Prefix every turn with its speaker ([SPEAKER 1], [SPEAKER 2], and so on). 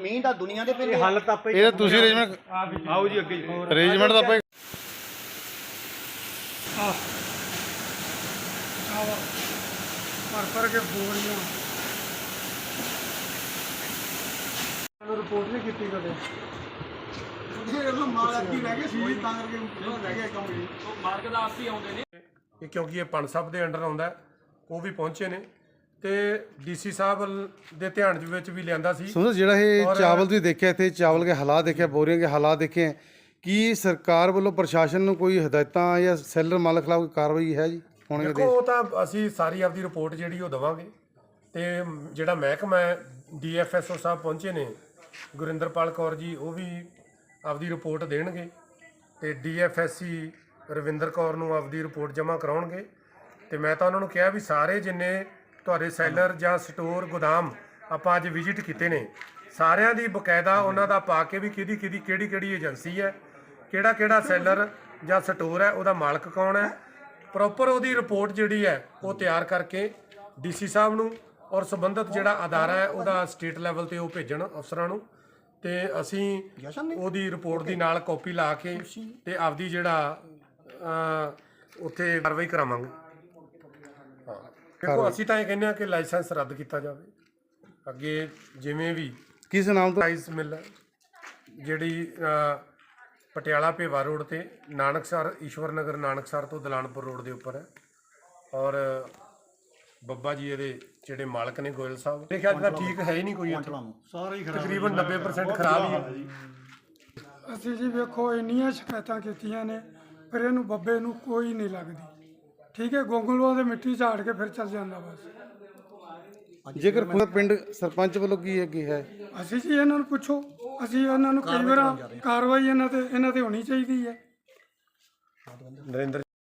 [SPEAKER 1] ਮੀਂਹ ਦਾ ਦੁਨੀਆ ਦੇ ਪਹਿਲੇ
[SPEAKER 2] ਹੱਲ ਤਾਂ ਆਪਾਂ
[SPEAKER 3] ਇਹ ਤਾਂ ਤੁਸੀਂ ਅਰੇਂਜਮੈਂਟ
[SPEAKER 2] ਆਓ ਜੀ ਅੱਗੇ ਜੀ।
[SPEAKER 3] ਅਰੇਂਜਮੈਂਟ ਤਾਂ ਆਪਾਂ
[SPEAKER 4] ਭਰ ਭਰ ਕੇ ਬੋਰੀਆਂ। ਰਿਪੋਰਟ ਨਹੀਂ ਕੀਤੀ ਕਦੇ। ਇਹ ਮਾਲ ਅੱਤੀ ਰਹਿ ਗਏ ਸੀ ਤਾਂ ਕਰਕੇ ਰਹਿ ਗਿਆ ਕੰਮ ਜੀ
[SPEAKER 2] ਇਹ ਕਿਉਂਕਿ ਇਹ ਪੰਜ ਸਾਹਿਬ ਦੇ ਅੰਡਰ ਆਉਂਦਾ ਹੈ, ਉਹ ਵੀ ਪਹੁੰਚੇ ਨੇ। ਤੇ ਡੀਸੀ ਸਾਹਿਬ ਦੇ ਧਿਆਨ ਦੇ ਵਿੱਚ ਵੀ ਲਿਆਂਦਾ ਸੀ।
[SPEAKER 3] ਸਮਝੋ ਜਿਹੜਾ ਇਹ ਚਾਵਲ ਤੁਸੀਂ ਦੇਖਿਆ ਇੱਥੇ ਚਾਵਲ ਦੇ ਹਾਲਾਤ ਦੇਖਿਆ ਬੋਰੀਆਂ ਦੇ ਹਾਲਾਤ ਦੇਖੇ ਹੈ, ਕੀ ਸਰਕਾਰ ਵੱਲੋਂ ਪ੍ਰਸ਼ਾਸਨ ਨੂੰ ਕੋਈ ਹਦਾਇਤਾਂ ਜਾਂ ਸੈਲਰ ਮਾਲਕ ਖਿਲਾਫ ਕੋਈ ਕਾਰਵਾਈ ਹੈ ਜੀ? ਹੋਣੀ
[SPEAKER 2] ਦੇਖੋ ਉਹ ਤਾਂ ਅਸੀਂ ਸਾਰੀ ਆਪਦੀ ਰਿਪੋਰਟ ਜਿਹੜੀ ਉਹ ਦਵਾਂਗੇ। ਤੇ ਜਿਹੜਾ ਮਹਿਕਮਾ ਹੈ ਡੀਐਫਐਸਓ ਸਾਹਿਬ ਪਹੁੰਚੇ ਨੇ ਗੁਰਿੰਦਰਪਾਲ ਕੌਰ ਜੀ ਉਹ ਵੀ ਆਪਦੀ ਰਿਪੋਰਟ ਦੇਣਗੇ। ਤੇ ਡੀਐਫਐਸਸੀ ਰਵਿੰਦਰ ਕੌਰ ਨੂੰ ਆਪਦੀ ਰਿਪੋਰਟ ਜਮ੍ਹਾਂ ਕਰਾਉਣਗੇ। ਤੇ ਮੈਂ ਤਾਂ ਉਹਨਾਂ ਨੂੰ ਕਿਹਾ ਵੀ ਸਾਰੇ ਜਿੰਨੇ ਤੁਹਾਡੇ ਸੈਲਰ ਜਾਂ ਸਟੋਰ ਗੋਦਾਮ ਆਪਾਂ ਅੱਜ ਵਿਜ਼ਿਟ ਕੀਤੇ ਨੇ। ਸਾਰਿਆਂ ਦੀ ਬਕਾਇਦਾ ਉਹਨਾਂ ਦਾ ਪਾ ਕੇ ਵੀ ਕਿਹਦੀ ਕਿਹਦੀ ਕਿਹੜੀ ਕਿਹੜੀ ਏਜੰਸੀ ਹੈ ਕਿਹੜਾ ਕਿਹੜਾ ਸੈਲਰ ਜਾਂ ਸਟੋਰ ਹੈ ਉਹਦਾ ਮਾਲਕ ਕੌਣ ਹੈ। ਪ੍ਰੋਪਰ ਉਹਦੀ ਰਿਪੋਰਟ ਜਿਹੜੀ ਹੈ ਉਹ ਤਿਆਰ ਕਰਕੇ ਡੀਸੀ ਸਾਹਿਬ ਨੂੰ ਔਰ ਸੰਬੰਧਿਤ ਜਿਹੜਾ ਅਦਾਰਾ ਹੈ ਉਹਦਾ ਸਟੇਟ ਲੈਵਲ ਤੇ ਉਹ ਭੇਜਣ ਅਫਸਰਾਂ ਨੂੰ। ਤੇ ਅਸੀਂ ਉਹਦੀ ਰਿਪੋਰਟ ਦੀ ਨਾਲ ਕਾਪੀ ਲਾ ਕੇ ਤੇ ਆਪਦੀ ਜਿਹੜਾ ਉੱਥੇ ਕਾਰਵਾਈ ਕਰਾਵਾਂਗੇ। ਦੇਖੋ ਅਸੀਂ ਤਾਂ ਇਹ ਕਹਿੰਦੇ ਆ ਕਿ ਲਾਇਸੈਂਸ ਰੱਦ ਕੀਤਾ ਜਾਵੇ। ਅੱਗੇ ਜਿਵੇਂ ਵੀ
[SPEAKER 3] ਕਿਸ ਨਾਮ ਤੋਂ?
[SPEAKER 2] ਪ੍ਰਾਈਸ ਮਿਲ ਜਿਹੜੀ ਪਟਿਆਲਾ ਭੇਵਾ ਰੋਡ ਤੇ ਨਾਨਕਸਰ ਈਸ਼ਵਰ ਨਗਰ ਨਾਨਕਸਰ ਤੋਂ ਦਲਾਨਪੁਰ ਰੋਡ ਦੇ ਉੱਪਰ ਹੈ। ਔਰ ਬੱਬਾ ਜੀ ਇਹਦੇ ਜਿਹੜੇ ਮਾਲਕ ਨੇ ਗੋਇਲ ਸਾਹਿਬ। 'ਚ ਤਾਂ ਠੀਕ ਹੈ ਹੀ ਨਹੀਂ ਕੋਈ ਇੱਥੇ।
[SPEAKER 1] ਸਾਰੇ ਹੀ
[SPEAKER 2] ਤਕਰੀਬਨ 90% ਖਰਾਬ ਹੀ ਹੈ।
[SPEAKER 4] ਅਸੀਂ ਜੀ ਵੇਖੋ ਇੰਨੀਆਂ ਸ਼ਿਕਾਇਤਾਂ ਕੀਤੀਆਂ ਨੇ ਪਰ ਇਹਨੂੰ ਬੱਬੇ ਨੂੰ ਕੋਈ ਨਹੀਂ ਲੱਗਦੀ। ਠੀਕ ਹੈ ਗੋਂਗਲੂਆਂ ਦੇ ਮਿੱਟੀ ਝਾੜ ਕੇ ਫਿਰ ਚੱਲ ਜਾਂਦਾ ਬਸ।
[SPEAKER 3] ਜੇਕਰ ਖੁਦ ਪਿੰਡ ਸਰਪੰਚ ਵੱਲੋਂ ਕੀ ਅੱਗੇ ਹੈ?
[SPEAKER 4] ਅਸੀਂ ਜੀ ਇਹਨਾਂ ਨੂੰ ਪੁੱਛੋ। ਅਸੀਂ ਇਹਨਾਂ ਨੂੰ ਕਈ ਵਾਰ ਕਾਰਵਾਈ ਇਹਨਾਂ ਤੇ ਇਹਨਾਂ ਤੇ ਹੋਣੀ ਚਾਹੀਦੀ ਹੈ।
[SPEAKER 2] ਨਰਿੰਦਰ